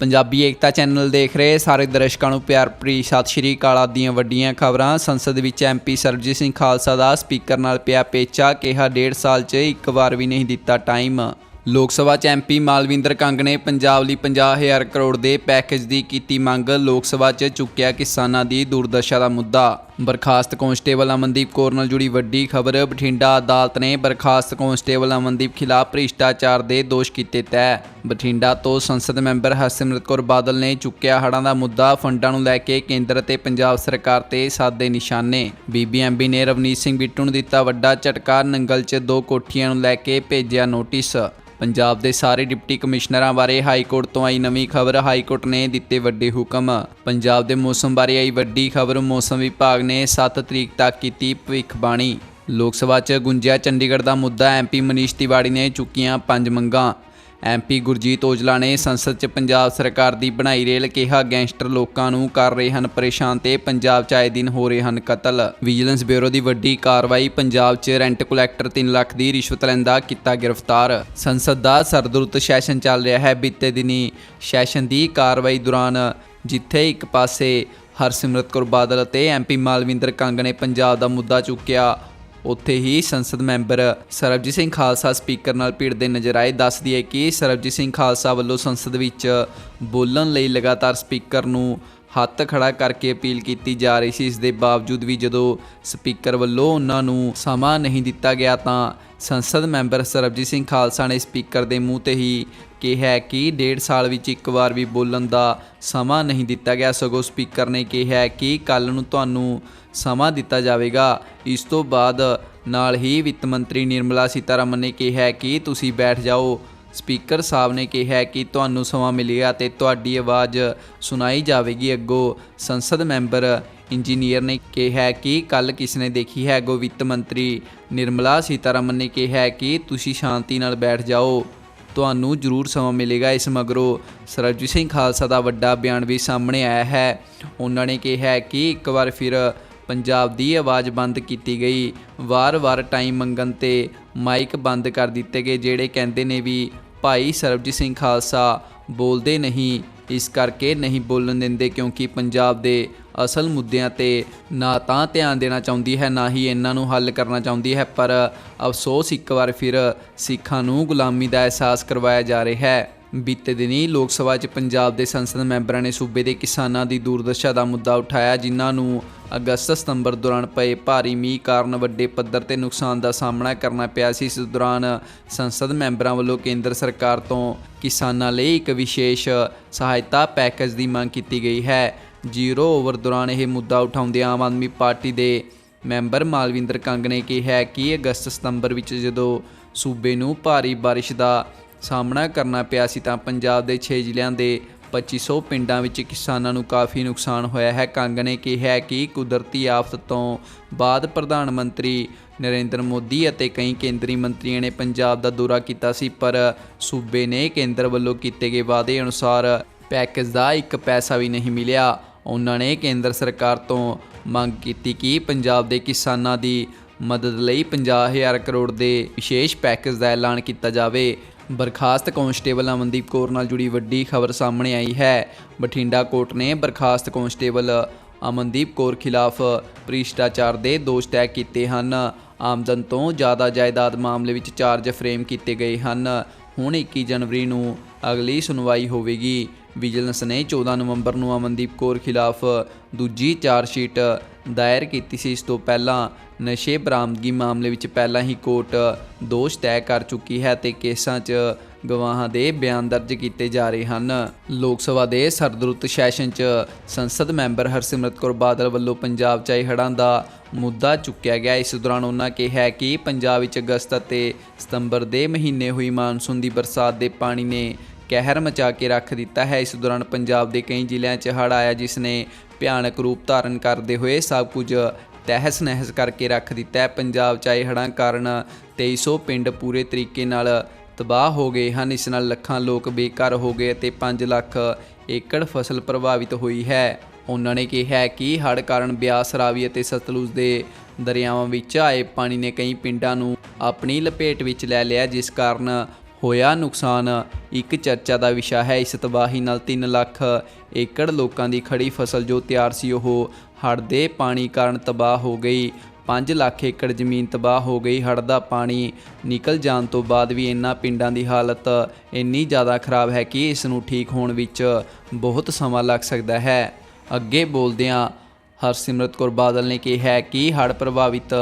ਪੰਜਾਬੀ ਏਕਤਾ channel ਦੇਖ ਰਹੇ ਸਾਰੇ ਦਰਸ਼ਕਾਂ ਨੂੰ ਪਿਆਰ ਭਰੀ ਸਤਿ ਸ਼੍ਰੀ ਅਕਾਲ ਦੀਆਂ ਵੱਡੀਆਂ ਖਬਰਾਂ। ਸੰਸਦ ਵਿੱਚ ਐਮਪੀ ਸਰਬਜੀਤ ਸਿੰਘ ਖਾਲਸਾ ਦਾ ਸਪੀਕਰ ਨਾਲ ਪਿਆ ਪੇਚਾ, ਕਿਹਾ ਡੇਢ ਸਾਲ 'ਚ ਇੱਕ ਵਾਰ ਵੀ ਨਹੀਂ ਦਿੱਤਾ ਟਾਈਮ। ਲੋਕ ਸਭਾ 'ਚ ਐਮਪੀ ਮਾਲਵਿੰਦਰ ਕੰਗ ਨੇ ਪੰਜਾਬ ਲਈ 50000 ਕਰੋੜ ਦੇ ਪੈਕੇਜ ਦੀ ਕੀਤੀ ਮੰਗ। ਲੋਕ ਸਭਾ 'ਚ ਚੁੱਕਿਆ ਕਿਸਾਨਾਂ ਦੀ ਦੁਰਦਸ਼ਾ ਦਾ ਮੁੱਦਾ। ਬਰਖਾਸਤ ਕਾਂਸਟੇਬਲ ਅਮਨਦੀਪ ਕੌਰ ਨਾਲ ਜੁੜੀ ਵੱਡੀ ਖਬਰ, ਬਠਿੰਡਾ ਅਦਾਲਤ ਨੇ ਬਰਖਾਸਤ ਕਾਂਸਟੇਬਲ ਅਮਨਦੀਪ ਖਿਲਾਫ ਭ੍ਰਿਸ਼ਟਾਚਾਰ ਦੇ ਦੋਸ਼ ਕੀਤੇ ਤੈਅ ਬਠਿੰਡਾ ਤੋਂ ਸੰਸਦ ਮੈਂਬਰ ਹਰਸਿਮਰਤ ਕੌਰ ਬਾਦਲ ਨੇ ਚੁੱਕਿਆ ਹੜ੍ਹਾਂ ਦਾ ਮੁੱਦਾ ਫੰਡਾਂ ਨੂੰ ਲੈ ਕੇ ਕੇਂਦਰ ਅਤੇ ਪੰਜਾਬ ਸਰਕਾਰ ਤੇ ਸਾਦੇ ਨਿਸ਼ਾਨੇ। ਬੀਬੀਐਮਬੀ ਨੇ ਰਵਨੀਤ ਸਿੰਘ ਬਿੱਟੂ ਨੂੰ ਦਿੱਤਾ ਵੱਡਾ ਝਟਕਾ, ਨੰਗਲ 'ਚ ਦੋ ਕੋਠੀਆਂ ਨੂੰ ਲੈ ਕੇ ਭੇਜਿਆ ਨੋਟਿਸ। ਪੰਜਾਬ ਦੇ ਸਾਰੇ ਡਿਪਟੀ ਕਮਿਸ਼ਨਰਾਂ ਬਾਰੇ ਹਾਈ ਕੋਰਟ ਤੋਂ ਆਈ ਨਵੀਂ ਖਬਰ ਹਾਈ ਕੋਰਟ ਨੇ ਦਿੱਤੇ ਵੱਡੇ ਹੁਕਮ। ਪੰਜਾਬ ਦੇ ਮੌਸਮ ਬਾਰੇ ਆਈ ਵੱਡੀ ਖਬਰ, ਮੌਸਮ ਵਿਭਾਗ ਨੇ 7 ਤਰੀਕ ਤੱਕ ਕੀਤੀ ਭਵਿੱਖਬਾਣੀ। ਲੋਕ ਸਭਾ 'ਚ ਗੁੰਜਿਆ ਚੰਡੀਗੜ੍ਹ ਦਾ ਮੁੱਦਾ ਐਮਪੀ ਮਨੀਸ਼ ਤਿਵਾੜੀ ਨੇ ਚੁੱਕੀਆਂ ਪੰਜ ਮੰਗਾਂ। ਐਮਪੀ ਗੁਰਜੀਤ ਔਜਲਾ ਨੇ ਸੰਸਦ 'ਚ ਪੰਜਾਬ ਸਰਕਾਰ ਦੀ ਬਣਾਈ ਰੇਲ ਕਿਹਾ ਗੈਂਗਸਟਰ ਲੋਕਾਂ ਨੂੰ ਕਰ ਰਹੇ ਹਨ ਪਰੇਸ਼ਾਨ ਤੇ ਪੰਜਾਬ 'ਚ ਆਏ ਦਿਨ ਹੋ ਰਹੇ ਹਨ ਕਤਲ। ਵਿਜੀਲੈਂਸ ਬਿਊਰੋ ਦੀ ਵੱਡੀ ਕਾਰਵਾਈ ਪੰਜਾਬ 'ਚ ਰੈਂਟ ਕਲੈਕਟਰ 3 ਲੱਖ ਦੀ ਰਿਸ਼ਵਤ ਲੈਂਦਾ ਕੀਤਾ ਗ੍ਰਿਫਤਾਰ। ਸੰਸਦ ਦਾ ਸਰਦਰੁੱਤ ਸੈਸ਼ਨ ਚੱਲ ਰਿਹਾ ਹੈ ਬੀਤੇ ਦਿਨੀ। ਸੈਸ਼ਨ ਦੀ ਕਾਰਵਾਈ ਦੌਰਾਨ ਜਿੱਥੇ ਇੱਕ ਪਾਸੇ ਹਰਸਿਮਰਤ ਕੌਰ ਬਾਦਲ ਅਤੇ ਐਮਪੀ ਮਾਲਵਿੰਦਰ ਕੰਗ ਨੇ ਪੰਜਾਬ ਦਾ ਮੁੱਦਾ ਚੁੱਕਿਆ। ਉੱਥੇ ਹੀ ਸੰਸਦ ਮੈਂਬਰ ਸਰਬਜੀਤ ਸਿੰਘ ਖਾਲਸਾ ਸਪੀਕਰ ਨਾਲ ਭਿੜਦੇ ਨਜ਼ਰ ਆਏ। ਦੱਸਦੀ ਹੈ ਕਿ ਸਰਬਜੀਤ ਸਿੰਘ ਖਾਲਸਾ ਵੱਲੋਂ ਸੰਸਦ ਵਿੱਚ ਬੋਲਣ ਲਈ ਲਗਾਤਾਰ ਸਪੀਕਰ ਨੂੰ ਹੱਥ ਖੜਾ ਕਰਕੇ ਅਪੀਲ ਕੀਤੀ ਜਾ ਰਹੀ ਸੀ। ਇਸ ਦੇ ਬਾਵਜੂਦ ਵੀ ਜਦੋਂ ਸਪੀਕਰ ਵੱਲੋਂ ਉਹਨਾਂ ਨੂੰ ਸਮਾਂ ਨਹੀਂ ਦਿੱਤਾ ਗਿਆ ਤਾਂ ਸੰਸਦ ਮੈਂਬਰ ਸਰਬਜੀਤ ਸਿੰਘ ਖਾਲਸਾ ਨੇ ਸਪੀਕਰ ਦੇ ਮੂੰਹ ਤੇ ਹੀ ਕਿਹਾ ਕਿ ਡੇਢ ਸਾਲ ਵਿੱਚ ਇੱਕ ਵਾਰ ਵੀ ਬੋਲਣ ਦਾ ਸਮਾਂ ਨਹੀਂ ਦਿੱਤਾ ਗਿਆ। ਸਗੋਂ ਸਪੀਕਰ ਨੇ ਕਿਹਾ ਕਿ ਕੱਲ ਨੂੰ ਤੁਹਾਨੂੰ ਸਮਾਂ ਦਿੱਤਾ ਜਾਵੇਗਾ। ਇਸ ਤੋਂ ਬਾਅਦ ਨਾਲ ਹੀ ਵਿੱਤ ਮੰਤਰੀ ਨਿਰਮਲਾ ਸੀਤਾਰਮਨ ਨੇ ਕਿਹਾ ਕਿ ਤੁਸੀਂ ਬੈਠ ਜਾਓ ਸਪੀਕਰ ਸਾਹਿਬ ਨੇ ਕਿਹਾ ਕਿ ਤੁਹਾਨੂੰ ਸਮਾਂ ਮਿਲੇਗਾ ਤੇ ਤੁਹਾਡੀ ਆਵਾਜ਼ ਸੁਣਾਈ ਜਾਵੇਗੀ ਅੱਗੋਂ। ਸੰਸਦ ਮੈਂਬਰ ਇੰਜੀਨੀਅਰ ਨੇ ਕਿਹਾ ਕਿ ਕੱਲ ਕਿਸ ਨੇ ਦੇਖੀ ਹੈ ਅੱਗੋਂ ਵਿੱਤ ਮੰਤਰੀ ਨਿਰਮਲਾ ਸੀਤਾਰਮਨ ਨੇ ਕਿਹਾ ਕਿ ਤੁਸੀਂ ਸ਼ਾਂਤੀ ਨਾਲ ਬੈਠ ਜਾਓ। ਤੁਹਾਨੂੰ ਜ਼ਰੂਰ ਸਮਾਂ ਮਿਲੇਗਾ ਇਸ ਮਗਰੋਂ। ਸਰਬਜੀਤ ਸਿੰਘ ਖਾਲਸਾ ਦਾ ਵੱਡਾ ਬਿਆਨ ਵੀ ਸਾਹਮਣੇ ਆਇਆ ਹੈ। ਉਹਨਾਂ ਨੇ ਕਿਹਾ ਕਿ ਇੱਕ ਵਾਰ ਫਿਰ ਪੰਜਾਬ ਦੀ ਆਵਾਜ਼ ਬੰਦ ਕੀਤੀ ਗਈ। ਵਾਰ-ਵਾਰ ਟਾਈਮ ਮੰਗਣ ਤੇ ਮਾਈਕ ਬੰਦ ਕਰ ਦਿੱਤੇ ਗਏ, ਜਿਹੜੇ ਕਹਿੰਦੇ ਨੇ ਵੀ ਭਾਈ ਸਰਬਜੀਤ ਸਿੰਘ ਖਾਲਸਾ ਬੋਲਦੇ ਨਹੀਂ, ਇਸ ਕਰਕੇ ਨਹੀਂ ਬੋਲਣ ਦਿੰਦੇ ਕਿਉਂਕਿ ਪੰਜਾਬ ਦੇ ਅਸਲ ਮੁੱਦਿਆਂ ਤੇ ਨਾ ਤਾਂ ਧਿਆਨ ਦੇਣਾ ਚਾਹੁੰਦੀ ਹੈ, ਨਾ ਹੀ ਇਹਨਾਂ ਨੂੰ ਹੱਲ ਕਰਨਾ ਚਾਹੁੰਦੀ ਹੈ, ਪਰ ਅਫਸੋਸ ਇੱਕ ਵਾਰ ਫਿਰ ਸਿੱਖਾਂ ਨੂੰ ਗੁਲਾਮੀ ਦਾ ਅਹਿਸਾਸ ਕਰਵਾਇਆ ਜਾ ਰਿਹਾ ਹੈ। ਬੀਤੇ ਦਿਨੀ ਲੋਕ ਸਭਾ 'ਚ ਪੰਜਾਬ ਦੇ ਸੰਸਦ ਮੈਂਬਰਾਂ ਨੇ ਸੂਬੇ ਦੇ ਕਿਸਾਨਾਂ ਦੀ ਦੁਰਦਸ਼ਾ ਦਾ ਮੁੱਦਾ ਉਠਾਇਆ, ਜਿਨ੍ਹਾਂ ਨੂੰ ਅਗਸਤ ਸਤੰਬਰ ਦੌਰਾਨ ਪਏ ਭਾਰੀ ਮੀਂਹ ਕਾਰਨ ਵੱਡੇ ਪੱਧਰ ਤੇ ਨੁਕਸਾਨ ਦਾ ਸਾਹਮਣਾ ਕਰਨਾ ਪਿਆ ਸੀ। ਇਸ ਦੌਰਾਨ ਸੰਸਦ ਮੈਂਬਰਾਂ ਵੱਲੋਂ ਕੇਂਦਰ ਸਰਕਾਰ ਤੋਂ ਕਿਸਾਨਾਂ ਲਈ ਇੱਕ ਵਿਸ਼ੇਸ਼ ਸਹਾਇਤਾ ਪੈਕੇਜ ਦੀ ਮੰਗ ਕੀਤੀ ਗਈ ਹੈ। ਜ਼ੀਰੋ ਓਵਰ ਦੌਰਾਨ ਇਹ ਮੁੱਦਾ ਉਠਾਉਂਦਿਆਂ ਆਮ ਆਦਮੀ ਪਾਰਟੀ ਦੇ ਮੈਂਬਰ ਮਾਲਵਿੰਦਰ ਕੰਗ ਨੇ ਕਿਹਾ ਕਿ ਅਗਸਤ ਸਤੰਬਰ ਵਿੱਚ ਜਦੋਂ ਸੂਬੇ ਨੂੰ ਭਾਰੀ ਬਾਰਿਸ਼ ਦਾ ਸਾਹਮਣਾ ਕਰਨਾ ਪਿਆ ਸੀ ਤਾਂ ਪੰਜਾਬ ਦੇ 6 ਜ਼ਿਲ੍ਹਿਆਂ ਦੇ 2500 ਪਿੰਡਾਂ ਵਿੱਚ ਕਿਸਾਨਾਂ ਨੂੰ ਕਾਫੀ ਨੁਕਸਾਨ ਹੋਇਆ ਹੈ। ਕੰਗ ਨੇ ਕਿਹਾ ਕਿ ਕੁਦਰਤੀ ਆਫਤ ਤੋਂ ਬਾਅਦ ਪ੍ਰਧਾਨ ਮੰਤਰੀ ਨਰਿੰਦਰ ਮੋਦੀ ਅਤੇ ਕਈ ਕੇਂਦਰੀ ਮੰਤਰੀਆਂ ਨੇ ਪੰਜਾਬ ਦਾ ਦੌਰਾ ਕੀਤਾ ਸੀ, ਪਰ ਸੂਬੇ ਨੇ ਕੇਂਦਰ ਵੱਲੋਂ ਕੀਤੇ ਗਏ ਵਾਅਦੇ ਅਨੁਸਾਰ ਪੈਕੇਜ ਦਾ ਇੱਕ ਪੈਸਾ ਵੀ ਨਹੀਂ ਮਿਲਿਆ। ਉਹਨਾਂ ਨੇ ਕੇਂਦਰ ਸਰਕਾਰ ਤੋਂ ਮੰਗ ਕੀਤੀ ਕਿ ਪੰਜਾਬ ਦੇ ਕਿਸਾਨਾਂ ਦੀ ਮਦਦ ਲਈ 50000 ਕਰੋੜ ਦੇ ਵਿਸ਼ੇਸ਼ ਪੈਕੇਜ ਦਾ ਐਲਾਨ ਕੀਤਾ ਜਾਵੇ। ਬਰਖਾਸਤ ਕਾਂਸਟੇਬਲ ਅਮਨਦੀਪ ਕੌਰ ਨਾਲ ਜੁੜੀ ਵੱਡੀ ਖਬਰ ਸਾਹਮਣੇ ਆਈ ਹੈ। ਬਠਿੰਡਾ ਕੋਰਟ ਨੇ ਬਰਖਾਸਤ ਕਾਂਸਟੇਬਲ ਅਮਨਦੀਪ ਕੌਰ ਖਿਲਾਫ ਭ੍ਰਿਸ਼ਟਾਚਾਰ ਦੇ ਦੋਸ਼ ਤੈਅ ਕੀਤੇ ਹਨ। ਆਮਦਨ ਤੋਂ ਜ਼ਿਆਦਾ ਜਾਇਦਾਦ ਮਾਮਲੇ ਵਿੱਚ ਚਾਰਜ ਫਰੇਮ ਕੀਤੇ ਗਏ ਹਨ। ਹੁਣ 21 ਜਨਵਰੀ ਨੂੰ ਅਗਲੀ ਸੁਣਵਾਈ ਹੋਵੇਗੀ। ਵਿਜੀਲੈਂਸ ਨੇ 14 ਨਵੰਬਰ ਨੂੰ ਅਮਨਦੀਪ ਕੌਰ ਖਿਲਾਫ ਦੂਜੀ ਚਾਰਜਸ਼ੀਟ ਦਾਇਰ ਕੀਤੀ ਸੀ। ਇਸ ਤੋਂ ਪਹਿਲਾਂ ਨਸ਼ੇ ਬਰਾਮਦਗੀ ਮਾਮਲੇ ਵਿੱਚ ਪਹਿਲਾਂ ਹੀ ਕੋਰਟ ਦੋਸ਼ ਤੈਅ ਕਰ ਚੁੱਕੀ ਹੈ ਤੇ ਕੇਸਾਂ 'ਚ ਗਵਾਹਾਂ ਦੇ ਬਿਆਨ ਦਰਜ ਕੀਤੇ ਜਾ ਰਹੇ ਹਨ। ਲੋਕ ਸਭਾ ਦੇ ਸਰਦਰੁੱਤ ਸੈਸ਼ਨ 'ਚ ਸੰਸਦ ਮੈਂਬਰ ਹਰਸਿਮਰਤ ਕੌਰ ਬਾਦਲ ਵੱਲੋਂ ਪੰਜਾਬ 'ਚ ਆਏ ਹੜ੍ਹਾਂ ਦਾ ਮੁੱਦਾ ਚੁੱਕਿਆ ਗਿਆ। ਇਸ ਦੌਰਾਨ ਉਹਨਾਂ ਕਿਹਾ ਕਿ ਪੰਜਾਬ ਵਿੱਚ ਅਗਸਤ ਅਤੇ ਸਤੰਬਰ ਦੇ ਮਹੀਨੇ ਹੋਈ ਮਾਨਸੂਨ ਦੀ ਬਰਸਾਤ ਦੇ ਪਾਣੀ ਨੇ ਕਹਿਰ ਮਚਾ ਕੇ ਰੱਖ ਦਿੱਤਾ ਹੈ। ਇਸ ਦੌਰਾਨ ਪੰਜਾਬ ਦੇ ਕਈ ਜ਼ਿਲ੍ਹਿਆਂ 'ਚ ਹੜ੍ਹ ਆਇਆ ਜਿਸ ਨੇ ਭਿਆਨਕ ਰੂਪ ਧਾਰਨ ਕਰਦੇ ਹੋਏ ਸਭ ਕੁਝ ਤਹਿਸ ਨਹਿਸ ਕਰਕੇ ਰੱਖ ਦਿੱਤਾ ਹੈ। ਪੰਜਾਬ 'ਚ ਆਏ ਹੜ੍ਹਾਂ ਕਾਰਨ 2300 ਪਿੰਡ ਪੂਰੇ ਤਰੀਕੇ ਨਾਲ ਤਬਾਹ ਹੋ ਗਏ ਹਨ। ਇਸ ਨਾਲ ਲੱਖਾਂ ਲੋਕ ਬੇਘਰ ਹੋ ਗਏ ਅਤੇ 5 ਲੱਖ ਏਕੜ ਫਸਲ ਪ੍ਰਭਾਵਿਤ ਹੋਈ ਹੈ। ਉਹਨਾਂ ਨੇ ਕਿਹਾ ਕਿ ਹੜ੍ਹ ਕਾਰਨ ਬਿਆਸ, ਰਾਵੀ ਅਤੇ ਸਤਲੁਜ ਦੇ ਦਰਿਆਵਾਂ ਵਿੱਚ ਆਏ ਪਾਣੀ ਨੇ ਕਈ ਪਿੰਡਾਂ ਨੂੰ ਆਪਣੀ ਲਪੇਟ ਵਿੱਚ ਲੈ ਲਿਆ, ਜਿਸ ਕਾਰਨ ਹੋਇਆ ਨੁਕਸਾਨ। ਇੱਕ ਚਰਚਾ ਦਾ ਵਿਸ਼ਾ ਹੈ, ਇਸ ਤਬਾਹੀ ਨਾਲ 3 ਲੱਖ ਏਕੜ ਲੋਕਾਂ ਦੀ ਖੜੀ ਫਸਲ ਜੋ ਤਿਆਰ ਸੀ, ਉਹ ਹੜ੍ਹ ਦੇ ਪਾਣੀ ਕਾਰਨ ਤਬਾਹ ਹੋ ਗਈ। 5 ਲੱਖ ਏਕੜ ਜ਼ਮੀਨ ਤਬਾਹ ਹੋ ਗਈ, ਹੜ੍ਹ ਦਾ ਪਾਣੀ ਨਿਕਲ ਜਾਣ ਤੋਂ ਬਾਅਦ ਵੀ ਇਨ੍ਹਾਂ ਪਿੰਡਾਂ ਦੀ ਹਾਲਤ ਇੰਨੀ ਜ਼ਿਆਦਾ ਖਰਾਬ ਹੈ ਕਿ ਇਸ ਨੂੰ ਠੀਕ ਹੋਣ ਵਿੱਚ ਬਹੁਤ ਸਮਾਂ ਲੱਗ ਸਕਦਾ ਹੈ। ਅੱਗੇ ਬੋਲਦਿਆਂ ਹਰਸਿਮਰਤ ਕੌਰ ਬਾਦਲ ਨੇ ਕਿਹਾ ਹੈ ਕਿ ਹੜ੍ਹ ਪ੍ਰਭਾਵਿਤ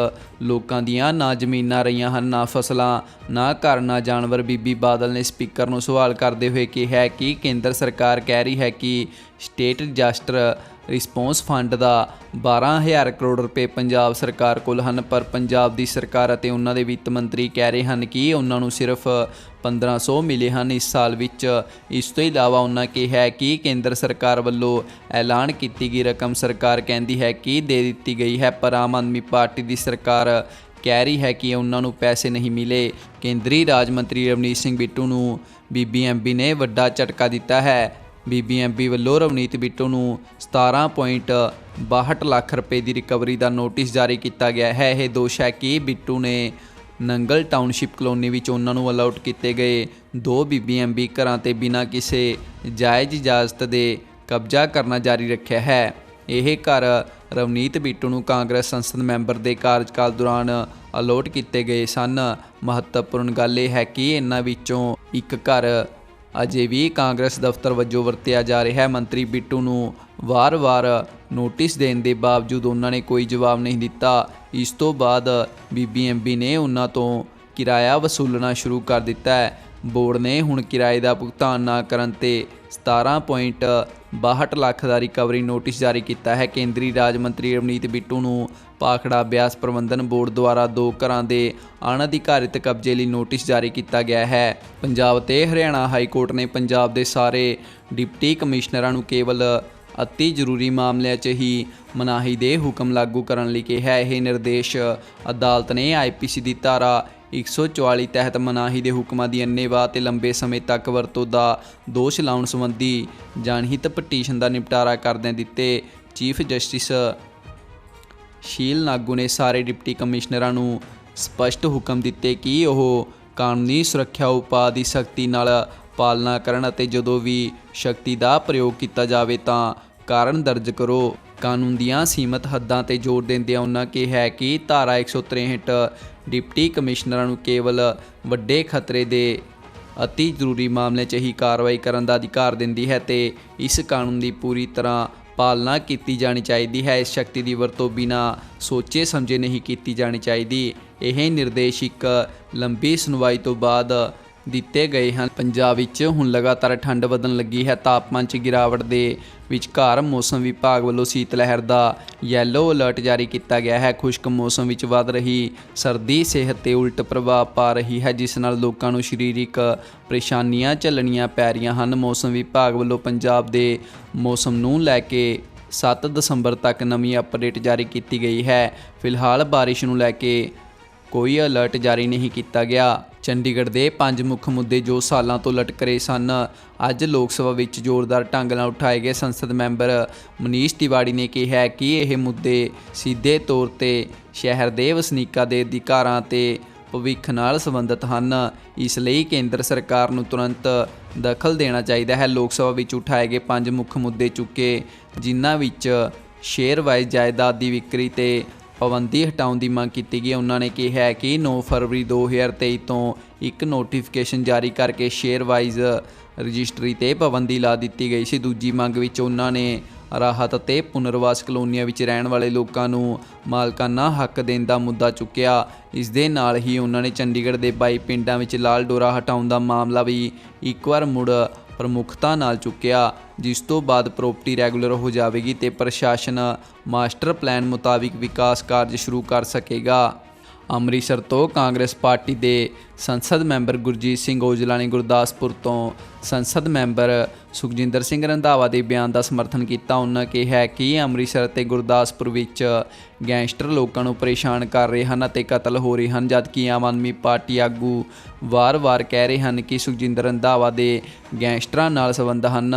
ਲੋਕਾਂ ਦੀਆਂ ਨਾ ਜ਼ਮੀਨਾਂ ਰਹੀਆਂ ਹਨ, ਨਾ ਫਸਲਾਂ, ਨਾ ਘਰ, ਨਾ ਜਾਨਵਰ। ਬੀਬੀ ਬਾਦਲ ਨੇ ਸਪੀਕਰ ਨੂੰ ਸਵਾਲ ਕਰਦੇ ਹੋਏ ਕਿਹਾ ਕਿ ਕੇਂਦਰ ਸਰਕਾਰ ਕਹਿ ਰਹੀ ਹੈ ਕਿ ਸਟੇਟ ਡਿਜ਼ਾਸਟਰ ਰਿਸਪੌਂਸ ਫੰਡ ਦਾ 12000 ਕਰੋੜ ਰੁਪਏ ਪੰਜਾਬ ਸਰਕਾਰ ਕੋਲ ਹਨ, ਪਰ ਪੰਜਾਬ ਦੀ ਸਰਕਾਰ ਅਤੇ ਉਹਨਾਂ ਦੇ ਵਿੱਤ ਮੰਤਰੀ ਕਹਿ ਰਹੇ ਹਨ ਕਿ ਉਹਨਾਂ ਨੂੰ ਸਿਰਫ 1500 ਮਿਲੇ ਹਨ। ਇਸ ਸਾਲ ਵਿੱਚ ਇਸ ਤੋਂ ਇਲਾਵਾ ਉਹਨਾਂ ਕਿਹਾ ਕਿ ਕੇਂਦਰ ਸਰਕਾਰ ਵੱਲੋਂ ਐਲਾਨ ਕੀਤੀ ਗਈ ਰਕਮ ਸਰਕਾਰ ਕਹਿੰਦੀ ਹੈ ਕਿ ਦੇ ਦਿੱਤੀ ਗਈ ਹੈ, ਪਰ ਆਮ ਆਦਮੀ ਪਾਰਟੀ ਦੀ ਸਰਕਾਰ ਕਹਿ ਰਹੀ ਹੈ ਕਿ ਉਹਨਾਂ ਨੂੰ ਪੈਸੇ ਨਹੀਂ ਮਿਲੇ। ਕੇਂਦਰੀ ਰਾਜ ਮੰਤਰੀ ਰਵਨੀਤ ਸਿੰਘ ਬਿੱਟੂ ਨੂੰ ਬੀਬੀਐਮਬੀ ਨੇ ਵੱਡਾ ਝਟਕਾ ਦਿੱਤਾ ਹੈ। ਬੀਬੀਐਮਬੀ ਵੱਲੋਂ ਰਵਨੀਤ ਬਿੱਟੂ ਨੂੰ 17.62 ਲੱਖ ਰੁਪਏ ਦੀ ਰਿਕਵਰੀ ਦਾ ਨੋਟਿਸ ਜਾਰੀ ਕੀਤਾ ਗਿਆ ਹੈ। ਇਹ ਦੋਸ਼ ਹੈ ਕਿ ਬਿੱਟੂ ਨੇ ਨੰਗਲ ਟਾਊਨਸ਼ਿਪ ਕਲੋਨੀ ਵਿੱਚ ਉਹਨਾਂ ਨੂੰ ਅਲਾਉਟ ਕੀਤੇ ਗਏ ਦੋ ਬੀਬੀਐਮਬੀ ਘਰਾਂ ਤੇ ਬਿਨਾਂ ਕਿਸੇ ਜਾਇਜ਼ ਇਜਾਜ਼ਤ ਦੇ ਕਬਜ਼ਾ ਕਰਨਾ ਜਾਰੀ ਰੱਖਿਆ ਹੈ। ਇਹ ਘਰ ਰਵਨੀਤ ਬਿੱਟੂ ਨੂੰ ਕਾਂਗਰਸ ਸੰਸਦ ਮੈਂਬਰ ਦੇ ਕਾਰਜਕਾਲ ਦੌਰਾਨ ਅਲੋਟ ਕੀਤੇ ਗਏ ਸਨ। ਮਹੱਤਵਪੂਰਨ ਗੱਲ ਇਹ ਹੈ ਕਿ ਇਹਨਾਂ ਵਿੱਚੋਂ ਇੱਕ ਘਰ ਅਜੇ ਵੀ ਕਾਂਗਰਸ ਦਫ਼ਤਰ ਵਜੋਂ ਵਰਤਿਆ ਜਾ ਰਿਹਾ ਹੈ। ਮੰਤਰੀ ਬਿੱਟੂ ਨੂੰ ਵਾਰ-ਵਾਰ ਨੋਟਿਸ ਦੇਣ ਦੇ ਬਾਵਜੂਦ ਉਹਨਾਂ ਨੇ ਕੋਈ ਜਵਾਬ ਨਹੀਂ ਦਿੱਤਾ। ਇਸ ਤੋਂ ਬਾਅਦ ਬੀਬੀਐਮਬੀ ਨੇ ਉਹਨਾਂ ਤੋਂ ਕਿਰਾਇਆ ਵਸੂਲਣਾ ਸ਼ੁਰੂ ਕਰ ਦਿੱਤਾ ਹੈ। ਬੋਰਡ ਨੇ ਹੁਣ ਕਿਰਾਏ ਦਾ ਭੁਗਤਾਨ ਨਾ ਕਰਨ ਤੇ 17.62 ਲੱਖ ਦਾ ਰਿਕਵਰੀ ਨੋਟਿਸ ਜਾਰੀ ਕੀਤਾ ਹੈ। ਕੇਂਦਰੀ ਰਾਜ ਮੰਤਰੀ ਰਵਨੀਤ ਬਿੱਟੂ ਨੂੰ ਪਾਖੜਾ ਬਿਆਸ ਪ੍ਰਬੰਧਨ ਬੋਰਡ ਦੁਆਰਾ ਦੋ ਘਰਾਂ ਦੇ ਅਣਅਧਿਕਾਰਿਤ ਕਬਜ਼ੇ ਲਈ ਨੋਟਿਸ ਜਾਰੀ ਕੀਤਾ ਗਿਆ ਹੈ। ਪੰਜਾਬ ਤੇ ਹਰਿਆਣਾ ਹਾਈ ਕੋਰਟ ਨੇ ਪੰਜਾਬ ਦੇ ਸਾਰੇ ਡਿਪਟੀ ਕਮਿਸ਼ਨਰਾਂ ਨੂੰ ਕੇਵਲ ਅਤੀ ਜ਼ਰੂਰੀ ਮਾਮਲਿਆਂ 'ਚ ਹੀ ਮਨਾਹੀ ਦੇ ਹੁਕਮ ਲਾਗੂ ਕਰਨ ਲਈ ਕਿਹਾ ਇਹ ਨਿਰਦੇਸ਼ ਅਦਾਲਤ ਨੇ ਆਈਪੀਸੀ ਦੀ ਧਾਰਾ 144 ਤਹਿਤ ਮਨਾਹੀ ਦੇ ਹੁਕਮਾਂ ਦੀ ਅੰਨੇਵਾਹ ਤੇ ਲੰਬੇ ਸਮੇਂ ਤੱਕ ਵਰਤੋਂ ਦਾ ਦੋਸ਼ ਲਾਉਣ ਸੰਬੰਧੀ ਜਨਹਿਤ ਪਟੀਸ਼ਨ ਦਾ ਨਿਪਟਾਰਾ ਕਰਦਿਆਂ ਦਿੱਤੇ ਚੀਫ ਜਸਟਿਸ ਸ਼ੀਲ ਨਾਗੂ ਨੇ ਸਾਰੇ ਡਿਪਟੀ ਕਮਿਸ਼ਨਰਾਂ ਨੂੰ ਸਪਸ਼ਟ ਹੁਕਮ ਦਿੱਤੇ ਕਿ ਉਹ ਕਾਨੂੰਨੀ ਸੁਰੱਖਿਆ ਉਪਾਅ ਦੀ ਸਖਤੀ ਨਾਲ ਪਾਲਣਾ ਕਰਨ ਅਤੇ ਜਦੋਂ ਵੀ ਸ਼ਕਤੀ ਦਾ ਪ੍ਰਯੋਗ ਕੀਤਾ ਜਾਵੇ ਤਾਂ ਕਾਰਨ ਦਰਜ ਕਰੋ। ਕਾਨੂੰਨ ਦੀਆਂ ਸੀਮਤ ਹੱਦਾਂ ਤੇ ਜ਼ੋਰ ਦਿੰਦਿਆਂ ਉਹਨਾਂ ਕਿਹਾ ਕਿ ਧਾਰਾ 163 ਡਿਪਟੀ ਕਮਿਸ਼ਨਰਾਂ ਨੂੰ ਕੇਵਲ ਵੱਡੇ ਖਤਰੇ ਦੇ ਅਤੀ ਜ਼ਰੂਰੀ ਮਾਮਲੇ 'ਚ ਹੀ ਕਾਰਵਾਈ ਕਰਨ ਦਾ ਅਧਿਕਾਰ ਦਿੰਦੀ ਹੈ ਤੇ ਇਸ ਕਾਨੂੰਨ ਦੀ ਪੂਰੀ ਤਰ੍ਹਾਂ ਪਾਲਣਾ ਕੀਤੀ ਜਾਣੀ ਚਾਹੀਦੀ ਹੈ। ਇਸ ਸ਼ਕਤੀ ਦੀ ਵਰਤੋਂ ਬਿਨਾ ਸੋਚੇ ਸਮਝੇ ਨਹੀਂ ਕੀਤੀ ਜਾਣੀ ਚਾਹੀਦੀ। ਇਹ ਨਿਰਦੇਸ਼ ਇੱਕ ਲੰਬੀ ਸੁਣਵਾਈ ਤੋਂ ਬਾਅਦ ਦਿੱਤੇ ਗਏ ਹਨ। ਪੰਜਾਬ ਵਿੱਚ ਹੁਣ ਲਗਾਤਾਰ ਠੰਡ ਵਧਣ ਲੱਗੀ ਹੈ। ਤਾਪਮਾਨ 'ਚ ਗਿਰਾਵਟ ਦੇ ਵਿਚਕਾਰ ਮੌਸਮ ਵਿਭਾਗ ਵੱਲੋਂ ਸੀਤ ਲਹਿਰ ਦਾ ਯੈਲੋ ਅਲਰਟ ਜਾਰੀ ਕੀਤਾ ਗਿਆ ਹੈ। ਖੁਸ਼ਕ ਮੌਸਮ ਵਿੱਚ ਵੱਧ ਰਹੀ ਸਰਦੀ ਸਿਹਤ ਤੇ ਉਲਟ ਪ੍ਰਭਾਵ ਪਾ ਰਹੀ ਹੈ, ਜਿਸ ਨਾਲ ਲੋਕਾਂ ਨੂੰ ਸਰੀਰਕ ਪਰੇਸ਼ਾਨੀਆਂ ਝੱਲਣੀਆਂ ਪੈ ਰਹੀਆਂ ਹਨ। ਮੌਸਮ ਵਿਭਾਗ ਵੱਲੋਂ ਪੰਜਾਬ ਦੇ ਮੌਸਮ ਨੂੰ ਲੈ ਕੇ 7 ਦਸੰਬਰ ਤੱਕ ਨਵੀਂ ਅਪਡੇਟ ਜਾਰੀ ਕੀਤੀ ਗਈ ਹੈ। ਫਿਲਹਾਲ ਬਾਰਿਸ਼ ਨੂੰ ਲੈ ਕੇ ਕੋਈ ਅਲਰਟ ਜਾਰੀ ਨਹੀਂ ਕੀਤਾ ਗਿਆ। ਚੰਡੀਗੜ੍ਹ ਦੇ ਪੰਜ ਮੁੱਖ ਮੁੱਦੇ ਜੋ ਸਾਲਾਂ ਤੋਂ ਲਟਕ ਰਹੇ ਸਨ। ਅੱਜ ਲੋਕ ਸਭਾ ਵਿੱਚ ਜ਼ੋਰਦਾਰ ਢੰਗ ਨਾਲ ਉਠਾਏ ਗਏ ਸੰਸਦ ਮੈਂਬਰ ਮਨੀਸ਼ ਤਿਵਾੜੀ ਨੇ ਕਿਹਾ ਕਿ ਇਹ ਮੁੱਦੇ ਸਿੱਧੇ ਤੌਰ ਤੇ ਸ਼ਹਿਰ ਦੇ ਵਸਨੀਕਾਂ ਦੇ ਅਧਿਕਾਰਾਂ ਤੇ ਭਵਿੱਖ ਨਾਲ ਸੰਬੰਧਿਤ ਹਨ। ਇਸ ਲਈ ਕੇਂਦਰ ਸਰਕਾਰ ਨੂੰ ਤੁਰੰਤ ਦਖਲ ਦੇਣਾ ਚਾਹੀਦਾ ਹੈ। ਲੋਕ ਸਭਾ ਵਿੱਚ ਉਠਾਏ ਗਏ ਪੰਜ ਮੁੱਖ ਮੁੱਦੇ ਚੁੱਕੇ, ਜਿਨ੍ਹਾਂ ਵਿੱਚ ਸ਼ੇਅਰ ਵਾਈਜ਼ ਜਾਇਦਾਦ ਦੀ ਵਿਕਰੀ ਤੇ ਪਾਬੰਦੀ ਹਟਾਉਣ ਦੀ ਮੰਗ ਕੀਤੀ ਗਈ। ਉਹਨਾਂ ਨੇ ਕਿਹਾ ਕਿ 9 ਫਰਵਰੀ 2023 ਤੋਂ ਇੱਕ ਨੋਟੀਫਿਕੇਸ਼ਨ ਜਾਰੀ ਕਰਕੇ ਸ਼ੇਅਰ ਵਾਈਜ਼ ਰਜਿਸਟਰੀ ਤੇ ਪਾਬੰਦੀ ਲਾ ਦਿੱਤੀ ਗਈ ਸੀ। ਦੂਜੀ ਮੰਗ ਵਿੱਚ ਉਹਨਾਂ ਨੇ ਰਾਹਤ ਅਤੇ ਪੁਨਰਵਾਸ ਕਲੋਨੀਆਂ ਵਿੱਚ ਰਹਿਣ ਵਾਲੇ ਲੋਕਾਂ ਨੂੰ ਮਾਲਕਾਨਾ ਹੱਕ ਦੇਣ ਦਾ ਮੁੱਦਾ ਚੁੱਕਿਆ। ਇਸ ਦੇ ਨਾਲ ਹੀ ਉਹਨਾਂ ਨੇ ਚੰਡੀਗੜ੍ਹ ਦੇ 22 ਪਿੰਡਾਂ ਵਿੱਚ ਲਾਲ ਡੋਰਾ ਹਟਾਉਣ ਦਾ ਮਾਮਲਾ ਵੀ ਇੱਕ ਵਾਰ ਮੁੜ ਪ੍ਰਮੁੱਖਤਾ ਨਾਲ ਚੁੱਕਿਆ। ਜਿਸ ਤੋਂ ਬਾਅਦ ਪ੍ਰਾਪਰਟੀ ਰੈਗੂਲਰ ਹੋ ਜਾਵੇਗੀ ਤੇ ਪ੍ਰਸ਼ਾਸਨ ਮਾਸਟਰ ਪਲਾਨ ਮੁਤਾਬਿਕ ਵਿਕਾਸ ਕਾਰਜ ਸ਼ੁਰੂ ਕਰ ਸਕੇਗਾ। ਅੰਮ੍ਰਿਤਸਰ ਤੋਂ ਕਾਂਗਰਸ ਪਾਰਟੀ ਦੇ ਸੰਸਦ ਮੈਂਬਰ ਗੁਰਜੀਤ ਸਿੰਘ ਔਜਲਾ ਨੇ ਗੁਰਦਾਸਪੁਰ ਤੋਂ ਸੰਸਦ ਮੈਂਬਰ ਸੁਖਜਿੰਦਰ ਸਿੰਘ ਰੰਧਾਵਾ ਦੇ ਬਿਆਨ ਦਾ ਸਮਰਥਨ ਕੀਤਾ। ਉਹਨਾਂ ਕਿਹਾ ਕਿ ਅੰਮ੍ਰਿਤਸਰ ਤੇ ਗੁਰਦਾਸਪੁਰ ਵਿੱਚ ਗੈਂਗਸਟਰ ਲੋਕਾਂ ਨੂੰ ਪਰੇਸ਼ਾਨ ਕਰ ਰਹੇ ਹਨ ਅਤੇ ਕਤਲ ਹੋ ਰਹੇ ਹਨ, ਜਦਕਿ ਆਮ ਆਦਮੀ ਪਾਰਟੀ ਆਗੂ ਵਾਰ-ਵਾਰ ਕਹਿ ਰਹੇ ਹਨ ਕਿ ਸੁਖਜਿੰਦਰ ਰੰਧਾਵਾ ਦੇ ਗੈਂਗਸਟਰਾਂ ਨਾਲ ਸੰਬੰਧ ਹਨ।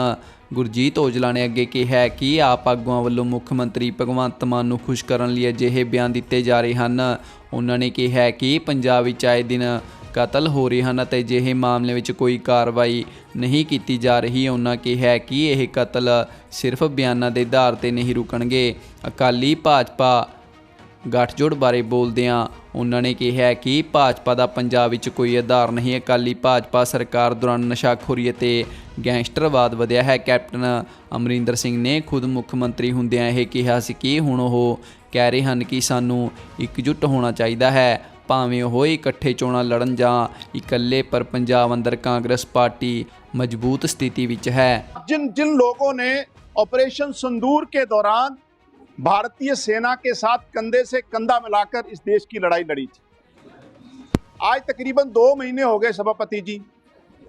ਗੁਰਜੀਤ ਔਜਲਾ ਨੇ ਅੱਗੇ ਕਿਹਾ ਕਿ ਆਪ ਆਗੂਆਂ ਵੱਲੋਂ ਮੁੱਖ ਮੰਤਰੀ ਭਗਵੰਤ ਮਾਨ ਨੂੰ ਖੁਸ਼ ਕਰਨ ਲਈ ਅਜਿਹੇ ਬਿਆਨ ਦਿੱਤੇ ਜਾ ਰਹੇ ਹਨ। ਉਹਨਾਂ ਨੇ ਕਿਹਾ ਕਿ ਪੰਜਾਬ ਵਿੱਚ ਆਏ ਦਿਨ ਕਤਲ ਹੋ ਰਹੇ ਹਨ ਅਤੇ ਅਜਿਹੇ ਮਾਮਲੇ ਵਿੱਚ ਕੋਈ ਕਾਰਵਾਈ ਨਹੀਂ ਕੀਤੀ ਜਾ ਰਹੀ। ਉਹਨਾਂ ਕਿਹਾ ਕਿ ਇਹ ਕਤਲ ਸਿਰਫ ਬਿਆਨਾਂ ਦੇ ਆਧਾਰ ਤੇ ਨਹੀਂ ਰੁਕਣਗੇ। ਅਕਾਲੀ ਭਾਜਪਾ ਗੱਠਜੋੜ ਬਾਰੇ ਬੋਲਦਿਆਂ ਉਹਨਾਂ ਨੇ ਕਿਹਾ ਕਿ ਭਾਜਪਾ ਦਾ ਪੰਜਾਬ ਵਿੱਚ ਕੋਈ ਆਧਾਰ ਨਹੀਂ ਅਕਾਲੀ ਭਾਜਪਾ ਸਰਕਾਰ ਦੌਰਾਨ ਨਸ਼ਾਖੋਰੀ ਅਤੇ ਗੈਂਗਸਟਰਵਾਦ ਵਧਿਆ ਹੈ ਕੈਪਟਨ ਅਮਰਿੰਦਰ ਸਿੰਘ ਨੇ ਖੁਦ ਮੁੱਖ ਮੰਤਰੀ ਹੁੰਦਿਆਂ ਇਹ ਕਿਹਾ ਸੀ ਕਿ ਹੁਣ ਉਹ ਕਹਿ ਰਹੇ ਹਨ ਕਿ ਸਾਨੂੰ ਇਕਜੁੱਟ ਹੋਣਾ ਚਾਹੀਦਾ ਹੈ ਭਾਵੇਂ ਉਹ ਇਕੱਠੇ ਚੋਣਾਂ ਲੜਨ ਜਾਂ ਇਕੱਲੇ ਪਰ ਪੰਜਾਬ ਅੰਦਰ ਕਾਂਗਰਸ ਪਾਰਟੀ ਮਜ਼ਬੂਤ ਸਥਿਤੀ ਵਿੱਚ ਹੈ जिन जिन लोगों ने ऑपरेशन संदूर के दौरान भारतीय सेना के साथ कंधे से कंधा मिलाकर इस देश की लड़ाई लड़ी थी। आज तकरीबन दो महीने हो गए सभापति जी।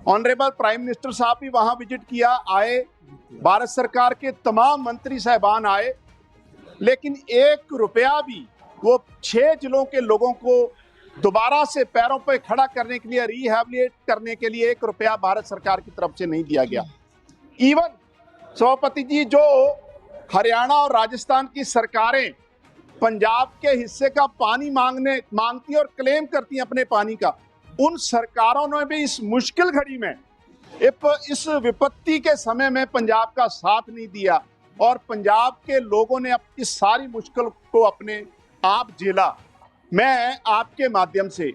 ऑनरेबल प्राइम मिनिस्टर साहब भी वहाँ विज़िट किया, आए। भारत सरकार के तमाम मंत्री साहबान आए। लेकिन एक रुपया भी वो छह जिलों के लोगों को दोबारा से पैरों पर खड़ा करने के लिए रिहेबिलिटेट करने के लिए एक रुपया भारत सरकार की तरफ़ से नहीं दिया गया। इवन सभापति जी जो हरियाणा और राजस्थान की सरकारें पंजाब के हिस्से का पानी मांगने, मांगती और क्लेम करती हैं अपने पानी का। उन सरकारों ने भी इस मुश्किल घड़ी में इस विपत्ति के समय में पंजाब का साथ नहीं दिया और पंजाब के लोगों ने इस सारी मुश्किल को अपने आप झेला। मैं आपके माध्यम से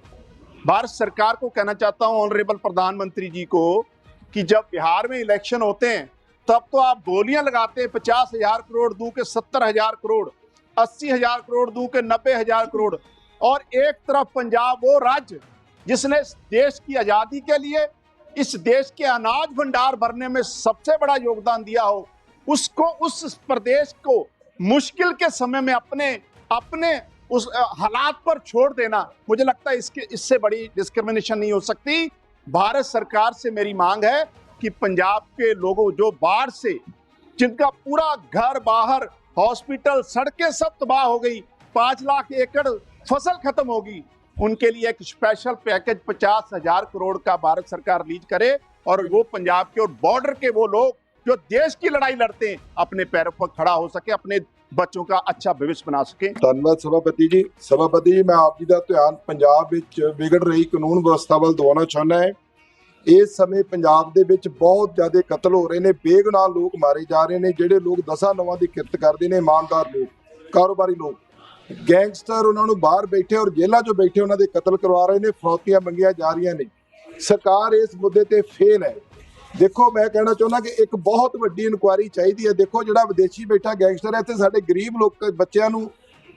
भारत सरकार को कहना चाहता हूँ ऑनरेबल प्रधानमंत्री जी को, कि जब बिहार में इलेक्शन होते हैं तब तो आप बोलियाँ लगाते हैं, पचास हज़ार करोड़, दू के सत्तर हज़ार करोड़, अस्सी हज़ार करोड़, दू के नब्बे हज़ार करोड़। और एक तरफ़ पंजाब वो राज्य जिसने देश की आज़ादी के लिए, इस देश के अनाज भंडार भरने में सबसे बड़ा योगदान दिया हो, उसको, उस प्रदेश को मुश्किल के समय में अपने अपने उस हालात पर छोड़ देना, मुझे लगता है इसके, इससे बड़ी डिस्क्रिमिनेशन नहीं हो सकती। भारत सरकार से मेरी मांग है कि पंजाब के लोगों जो बाढ़ से जिनका पूरा घर बाहर हॉस्पिटल सड़कें सब तबाह हो गई पांच लाख एकड़ फसल खत्म होगी उनके लिए एक स्पेशल पैकेज पचास हजार करोड़ का भारत सरकार रिलीज करे और वो पंजाब के और बॉर्डर के वो लोग जो देश की लड़ाई लड़ते हैं अपने पैरों पर खड़ा हो सके अपने बच्चों का अच्छा भविष्य बना सके ਧੰਨਵਾਦ ਸਭਾਪਤੀ ਜੀ ਸਭਾਪਤੀ ਜੀ ਮੈਂ ਆਪ ਜੀ ਦਾ ਧਿਆਨ ਪੰਜਾਬ ਵਿੱਚ ਵਿਗੜ ਰਹੀ ਕਾਨੂੰਨ ਵਿਵਸਥਾ ਵੱਲ ਦਿਵਾਉਣਾ ਚਾਹੁੰਦਾ ਹਾਂ ਇਸ ਸਮੇਂ ਪੰਜਾਬ ਦੇ ਵਿੱਚ ਬਹੁਤ ਜ਼ਿਆਦਾ ਕਤਲ ਹੋ ਰਹੇ ਨੇ ਬੇਗੁਨਾਹ ਲੋਕ ਮਾਰੇ ਜਾ ਰਹੇ ਨੇ, ਜਿਹੜੇ ਲੋਕ ਦਸਾਂ ਨਵਾਂ ਦੀ ਕਿਰਤ ਕਰਦੇ ਨੇ, ਇਮਾਨਦਾਰ ਲੋਕ, ਕਾਰੋਬਾਰੀ ਲੋਕ। ਗੈਂਗਸਟਰ ਉਹਨਾਂ ਨੂੰ ਬਾਹਰ ਬੈਠੇ ਔਰ ਜੇਲ੍ਹਾਂ 'ਚ ਬੈਠੇ ਉਹਨਾਂ ਦੇ ਕਤਲ ਕਰਵਾ ਰਹੇ ਨੇ, ਫਰੌਤੀਆਂ ਮੰਗੀਆਂ ਜਾ ਰਹੀਆਂ ਨੇ। ਸਰਕਾਰ ਇਸ ਮੁੱਦੇ ਤੇ ਫੇਲ ਹੈ। ਦੇਖੋ, ਮੈਂ ਕਹਿਣਾ ਚਾਹੁੰਦਾ ਕਿ ਇੱਕ ਬਹੁਤ ਵੱਡੀ ਇਨਕੁਆਇਰੀ ਚਾਹੀਦੀ ਹੈ। ਦੇਖੋ, ਜਿਹੜਾ ਵਿਦੇਸ਼ੀ ਬੈਠਾ ਗੈਂਗਸਟਰ ਹੈ, ਇੱਥੇ ਸਾਡੇ ਗਰੀਬ ਲੋਕ ਬੱਚਿਆਂ ਨੂੰ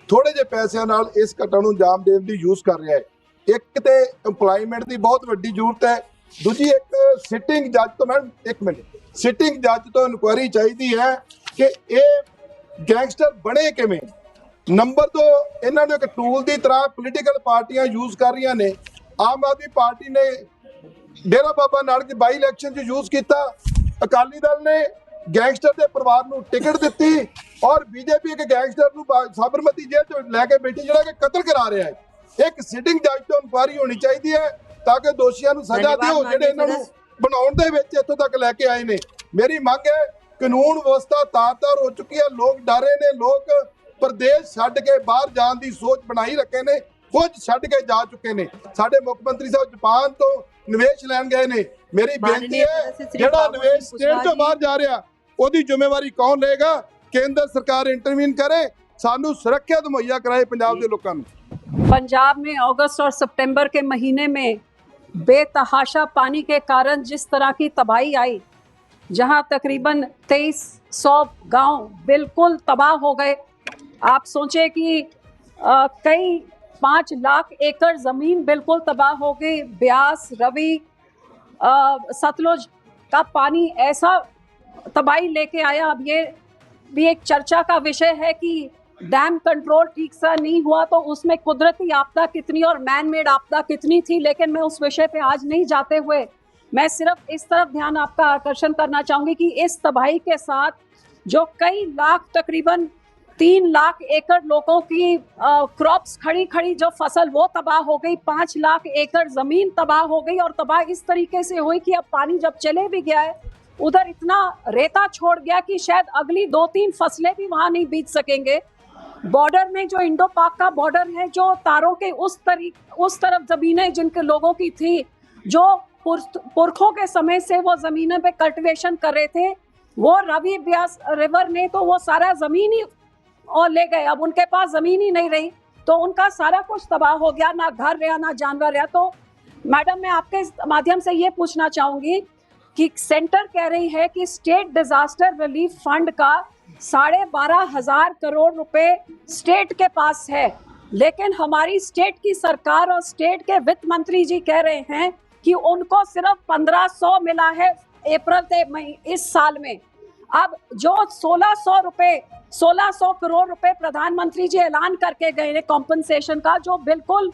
ਥੋੜੇ ਜਿਹੇ ਪੈਸਿਆਂ ਨਾਲ ਇਸ ਘਟਨਾ ਨੂੰ ਅੰਜਾਮ ਦੇਣ ਦੀ ਯੂਜ਼ ਕਰ ਰਿਹਾ ਹੈ। ਇੱਕ ਤੇ EMPLOYMENT ਦੀ ਬਹੁਤ ਵੱਡੀ ਜ਼ਰੂਰਤ ਹੈ। ਦੂਜੀ ਇੱਕ ਸਿਟਿੰਗ ਜੱਜ ਤੋਂ ਮੈਂ ਇੱਕ ਮਿੰਟ। ਸਿਟਿੰਗ ਜੱਜ ਤੋਂ ਇਨਕੁਆਇਰੀ ਚਾਹੀਦੀ ਹੈ ਕਿ ਇਹ ਗੈਂਗਸਟਰ ਬਣੇ ਕਿਵੇਂ? ਨੰਬਰ 2 ਇਹਨਾਂ ਨੂੰ ਇੱਕ ਟੂਲ ਦੀ ਤਰ੍ਹਾਂ ਪੋਲੀਟੀਕਲ ਪਾਰਟੀਆਂ ਯੂਜ਼ ਕਰ ਰਹੀਆਂ ਨੇ। ਆਮ ਆਦਮੀ ਪਾਰਟੀ ਨੇ ਡੇਰਾ ਬਾਬਾ ਨਾਨਕ ਬਾਈ ਇਲੈਕਸ਼ਨ 'ਚ ਯੂਜ਼ ਕੀਤਾ। ਅਕਾਲੀ ਦਲ ਨੇ ਗੈਂਗਸਟਰ ਦੇ ਪਰਿਵਾਰ ਨੂੰ ਟਿਕਟ ਦਿੱਤੀ ਔਰ ਬੀਜੇਪੀ ਇੱਕ ਗੈਂਗਸਟਰ ਨੂੰ ਸਾਬਰਮਤੀ ਜੇਲ੍ਹ 'ਚ ਲੈ ਕੇ ਬੈਠੀ ਜਿਹੜਾ ਕਿ ਕਤਲ ਕਰਾ ਰਿਹਾ ਹੈ। ਇੱਕ ਸਿਟਿੰਗ ਜੱਜ ਤੋਂ ਇਨਕੁਆਇਰੀ ਹੋਣੀ ਚਾਹੀਦੀ ਹੈ ਤਾਂ ਕਿ ਦੋਸ਼ੀਆਂ ਨੂੰ ਸਜ਼ਾ ਦਿਓ ਜਿਹੜੇ ਇਹਨਾਂ ਨੂੰ ਬਣਾਉਣ ਦੇ ਵਿੱਚ ਇੱਥੋਂ ਤੱਕ ਲੈ ਕੇ ਆਏ ਨੇ। ਮੇਰੀ ਮੰਗ ਹੈ ਕਾਨੂੰਨ ਵਿਵਸਥਾ ਤਾਰ-ਤਾਰ ਹੋ ਚੁੱਕੀ ਹੈ। ਲੋਕ ਡਰੇ ਨੇ ਲੋਕ ਪ੍ਰਦੇਸ਼ ਛੱਡ ਕੇ ਬਾਹਰ ਜਾਣ ਦੀ ਸੋਚ ਬਣਾਈ ਰੱਖੇ ਨੇ ਕੁਝ ਛੱਡ ਕੇ ਜਾ ਚੁੱਕੇ ਨੇ। ਸਾਡੇ ਮੁੱਖ ਮੰਤਰੀ ਸਾਹਿਬ ਜਾਪਾਨ ਤੋਂ ਨਿਵੇਸ਼ ਲੈਣ ਗਏ ਨੇ। ਮੇਰੀ ਬੇਨਤੀ ਹੈ ਜਿਹੜਾ ਨਿਵੇਸ਼ ਸਟੇਟ ਤੋਂ ਬਾਹਰ ਜਾ ਰਿਹਾ ਉਹਦੀ ਜ਼ਿੰਮੇਵਾਰੀ ਕੌਣ ਲਏਗਾ? ਕੇਂਦਰ ਸਰਕਾਰ ਇੰਟਰਵੀਨ ਕਰੇ ਸਾਨੂੰ ਸੁਰੱਖਿਆ मुहैया ਕਰਾਏ ਪੰਜਾਬ ਦੇ ਲੋਕਾਂ ਨੂੰ। ਪੰਜਾਬ में ਅਗਸਤ ਔਰ सितंबर ਕੇ ਮਹੀਨੇ में बेतहाशा पानी के कारण जिस तरह की तबाही आई, जहाँ तकरीबन तेईस सौ गाँव बिल्कुल तबाह हो गए। आप सोचे कि कई पाँच लाख एकड़ ज़मीन बिल्कुल तबाह हो गई। ब्यास रवि सतलुज का पानी ऐसा तबाही लेके आया। अब ये भी एक चर्चा का विषय है कि डैम कंट्रोल ठीक सा नहीं हुआ तो उसमें कुदरती आपदा कितनी और मैन मेड आपदा कितनी थी? लेकिन मैं उस विषय पे आज नहीं जाते हुए, मैं सिर्फ़ इस तरफ़ ध्यान आपका आकर्षण करना चाहूँगी कि इस तबाही के साथ जो कई लाख, तकरीबन तीन लाख एकड़ लोगों की क्रॉप्स खड़ी खड़ी जो फ़सल, वो तबाह हो गई। पाँच लाख एकड़ ज़मीन तबाह हो गई और तबाह इस तरीके से हुई कि अब पानी जब चले भी गया है, उधर इतना रेता छोड़ गया कि शायद अगली दो तीन फ़सलें भी वहाँ नहीं बीज सकेंगे। बॉर्डर में जो इंडो पाक का बॉर्डर है, जो तारों के उस तरी, उस तरफ़ जमीनें जिनके लोगों की थी, जो पुरखों के समय से वो जमीनों पे कल्टीवेशन कर रहे थे, वो रवि ब्यास रिवर ने तो वो सारा ज़मीन ही और ले गए, अब उनके पास ज़मीन ही नहीं रही तो उनका सारा कुछ तबाह हो गया, ना घर रहा, ना जानवर रहा तो मैडम, मैं आपके माध्यम से ये पूछना चाहूँगी कि सेंटर कह रही है कि स्टेट डिजास्टर रिलीफ फंड का साढ़े बारह हज़ार करोड़ रुपए स्टेट के पास है। लेकिन हमारी स्टेट की सरकार और स्टेट के वित्त मंत्री जी कह रहे हैं कि उनको सिर्फ़ पंद्रह सौ मिला है अप्रैल से इस साल में। अब जो 1600 रुपए, सोलह सौ करोड़ रुपए प्रधानमंत्री जी ऐलान करके गए हैं कॉम्पनसेशन का, जो बिल्कुल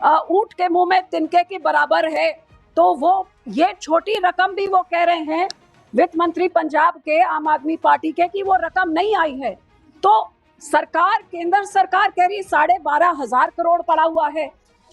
ऊँट के मुँह में तिनके के बराबर है तो वो ये छोटी रकम भी वो कह रहे हैं वित्त मंत्री पंजाब के आम आदमी पार्टी के कि वो रकम नहीं आई है। तो सरकार, केंद्र सरकार कह रही साढ़े बारह हज़ार करोड़ पड़ा हुआ है।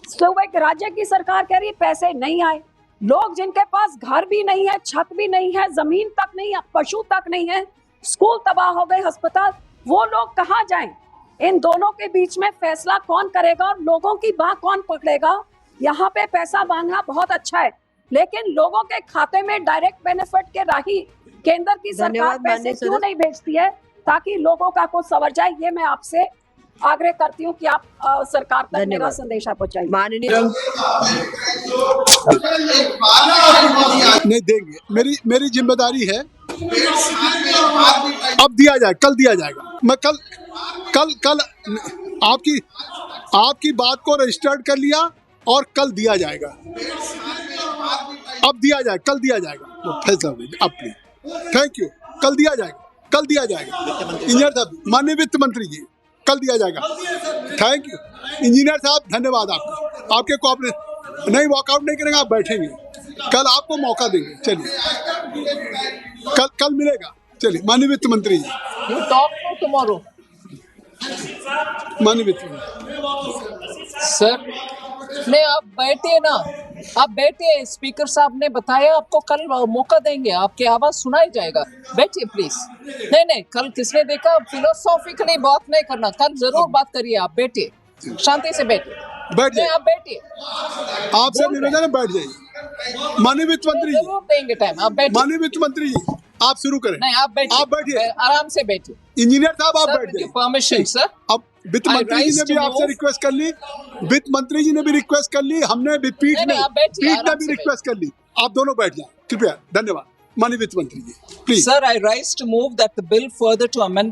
सुबह के राज्य की सरकार कह रही पैसे नहीं आए। लोग जिनके पास घर भी नहीं है, छत भी नहीं है, ज़मीन तक नहीं है, पशु तक नहीं है, स्कूल तबाह हो गए, अस्पताल, वो लोग कहाँ जाएँ? इन दोनों के बीच में फैसला कौन करेगा और लोगों की बाह कौन पकड़ेगा? यहाँ पे पैसा मांगना बहुत अच्छा है। लेकिन लोगों के खाते में डायरेक्ट बेनिफिट के राही केंद्र की सरकार पैसे क्यों नहीं भेजती है? ताकि लोगों का कुछ सवर जाए ये मैं आपसे आग्रह करती हूँ कि आप अ, सरकार तक मेरा। संदेशा पहुंचाइए। माननीय नहीं देंगे। मेरी मेरी ज़िम्मेदारी है। अब दिया जाए कल दिया जाएगा। मैं कल कल कल आपकी आपकी बात को रजिस्टर्ड कर लिया और कल दिया जाएगा। अब दिया जाए कल दिया जाएगा। वो फैसला अब प्लीज़ थैंक यू कल दिया जाएगा कल दिया जाएगा। इंजीनियर साहब माननीय वित्त मंत्री जी कल दिया जाएगा। थैंक यू इंजीनियर साहब धन्यवाद आपका। आपके कोऑपरेट नहीं वॉकआउट नहीं करेंगे आप बैठेंगे। कल आपको मौका देंगे। चलिए। कल कल मिलेगा। चलिए माननीय वित्त मंत्री जी। Talk माननीय वित्त मंत्री। सर नहीं आप बैठिए ना आप बैठिए स्पीकर साहब ने बताया आपको कल मौका देंगे आपकी आवाज़ सुनाई जाएगा। बैठिए प्लीज़ नहीं नहीं कल किसने देखा? फिलोसॉफिकली बात नहीं करना कल ज़रूर बात करिए आप बैठिए। शांति से बैठिए। बैठ नहीं आप बैठिए। आपसे निवेदन है। बैठ जाइए। माननीय वित्त मंत्री ज़रूर देंगे टाइम आप बैठिए। माननीय वित्त मंत्री जी आप शुरू करें। नहीं आप बैठिए। आप बैठिए। आराम से बैठिए। इंजीनियर साहब आप सर बैठ परमिशन सर अब वित्त मंत्री जी ने भी आपसे रिक्वेस्ट कर ली। वित्त मंत्री जी ने भी रिक्वेस्ट कर ली। हमने भी पीठ ने आप पीठ ने भी रिक्वेस्ट कर ली। आप दोनों बैठ जाए। कृपया धन्यवाद। माननीय वित्त मंत्री जी please sir I rise to move that the bill further to amend